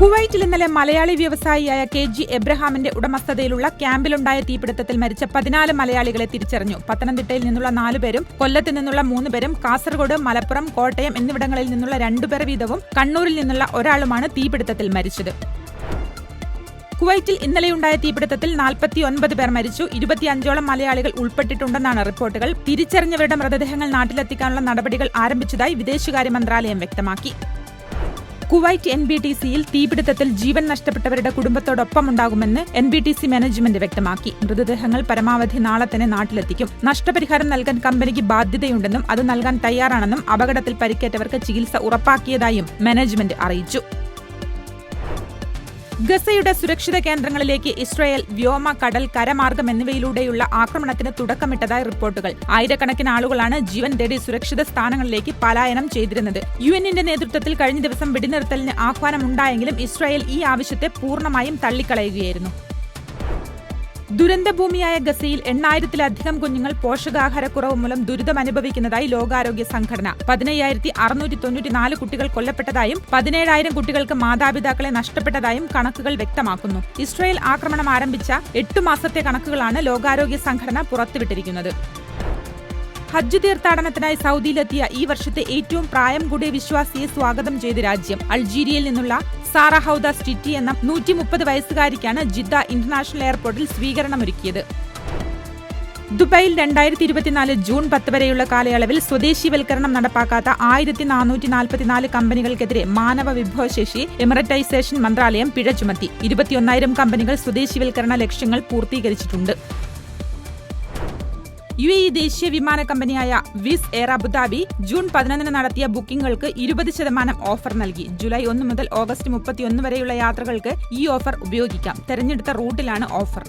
കുവൈറ്റിൽ ഇന്നലെ മലയാളി വ്യവസായിയായ കെ ജി എബ്രഹാമിന്റെ ഉടമസ്ഥതയിലുള്ള ക്യാമ്പിലുണ്ടായ തീപിടുത്തത്തിൽ മരിച്ച പതിനാല് മലയാളികളെ തിരിച്ചറിഞ്ഞു. പത്തനംതിട്ടയിൽ നിന്നുള്ള നാലുപേരും കൊല്ലത്ത് നിന്നുള്ള മൂന്ന് പേരും കാസർഗോഡ് മലപ്പുറം കോട്ടയം എന്നിവിടങ്ങളിൽ നിന്നുള്ള രണ്ടുപേർ വീതവും കണ്ണൂരിൽ നിന്നുള്ള ഒരാളുമാണ് തീപിടുത്തത്തിൽ മരിച്ചത്. കുവൈറ്റിൽ ഇന്നലെയുണ്ടായ തീപിടുത്തത്തിൽ നാൽപ്പത്തിയൊൻപത് പേർ മരിച്ചു. ഇരുപത്തിയഞ്ചോളം മലയാളികൾ ഉൾപ്പെട്ടിട്ടുണ്ടെന്നാണ് റിപ്പോർട്ടുകൾ. തിരിച്ചറിഞ്ഞവരുടെ മൃതദേഹങ്ങൾ നാട്ടിലെത്തിക്കാനുള്ള നടപടികൾ ആരംഭിച്ചതായി വിദേശകാര്യ മന്ത്രാലയം വ്യക്തമാക്കി. കുവൈറ്റ് എൻ ബി ടി സിയിൽ തീപിടുത്തത്തിൽ ജീവൻ നഷ്ടപ്പെട്ടവരുടെ കുടുംബത്തോടൊപ്പമുണ്ടാകുമെന്ന് N B T C management വ്യക്തമാക്കി. മൃതദേഹങ്ങൾ പരമാവധി നാളെ തന്നെ നാട്ടിലെത്തിക്കും. നഷ്ടപരിഹാരം നൽകാൻ കമ്പനിക്ക് ബാധ്യതയുണ്ടെന്നും അത് നൽകാൻ തയ്യാറാണെന്നും അപകടത്തിൽ പരിക്കേറ്റവർക്ക് ചികിത്സ ഉറപ്പാക്കിയതായും മാനേജ്മെന്റ് അറിയിച്ചു. ഗസയുടെ സുരക്ഷിത കേന്ദ്രങ്ങളിലേക്ക് ഇസ്രായേൽ വ്യോമ കടൽ കരമാർഗം എന്നിവയിലൂടെയുള്ള ആക്രമണത്തിന് തുടക്കമിട്ടതായി റിപ്പോർട്ടുകൾ. ആയിരക്കണക്കിന് ആളുകളാണ് ജീവൻ തേടി സുരക്ഷിത സ്ഥാനങ്ങളിലേക്ക് പലായനം ചെയ്തിരുന്നത്. യു എന്നിന്റെ നേതൃത്വത്തിൽ കഴിഞ്ഞ ദിവസം വെടിനിർത്തലിന് ആഹ്വാനമുണ്ടായെങ്കിലും ഇസ്രായേൽ ഈ ആവശ്യത്തെ പൂർണമായും തള്ളിക്കളയുകയായിരുന്നു. ദുരന്തഭൂമിയായ ഗസയിൽ എണ്ണായിരത്തിലധികം കുഞ്ഞുങ്ങൾ പോഷകാഹാരക്കുറവ് മൂലം ദുരിതമനുഭവിക്കുന്നതായി ലോകാരോഗ്യ സംഘടന. പതിനയ്യായിരത്തി അറുന്നൂറ്റി തൊണ്ണൂറ്റിനാല് കുട്ടികൾ കൊല്ലപ്പെട്ടതായും പതിനേഴായിരം കുട്ടികൾക്ക് മാതാപിതാക്കളെ നഷ്ടപ്പെട്ടതായും കണക്കുകൾ വ്യക്തമാക്കുന്നു. ഇസ്രായേൽ ആക്രമണം ആരംഭിച്ച എട്ടു മാസത്തെ കണക്കുകളാണ് ലോകാരോഗ്യ സംഘടന പുറത്തുവിട്ടിരിക്കുന്നത്. ഹജ്ജ് തീർത്ഥാടനത്തിനായി സൗദിയിലെത്തിയ ഈ വർഷത്തെ ഏറ്റവും പ്രായം കൂടിയ വിശ്വാസിയെ സ്വാഗതം ചെയ്ത് രാജ്യം. അൾജീരിയയിൽ നിന്നുള്ള സാറ ഹൌദ സ്റ്റിറ്റി എന്ന നൂറ്റി മുപ്പത് വയസ്സുകാരിക്കാണ് ജിദ്ദ ഇന്റർനാഷണൽ എയർപോർട്ടിൽ സ്വീകരണമൊരുക്കിയത്. ദുബായിൽ രണ്ടായിരത്തി ഇരുപത്തിനാല് ജൂൺ പത്ത് വരെയുള്ള കാലയളവിൽ സ്വദേശിവൽക്കരണം നടപ്പാക്കാത്ത ആയിരത്തി നാനൂറ്റി നാൽപ്പത്തിനാല് കമ്പനികൾക്കെതിരെ മാനവ വിഭവശേഷി എമിററ്റൈസേഷൻ മന്ത്രാലയം പിഴ ചുമത്തി. ഇരുപത്തിയൊന്നായിരം കമ്പനികൾ സ്വദേശിവൽക്കരണ ലക്ഷ്യങ്ങൾ പൂർത്തീകരിച്ചിട്ടുണ്ട്. യു എ ദേശീയ വിമാന കമ്പനിയായ വിസ് എയർ അബുദാബി ജൂൺ പതിനൊന്നിന് നടത്തിയ ബുക്കിംഗുകൾക്ക് ഇരുപത് ശതമാനം ഓഫർ നൽകി. ജൂലൈ ഒന്ന് മുതൽ ഓഗസ്റ്റ് മുപ്പത്തിയൊന്ന് വരെയുള്ള യാത്രകൾക്ക് ഈ ഓഫർ ഉപയോഗിക്കാം. തെരഞ്ഞെടുത്ത റൂട്ടിലാണ് ഓഫർ.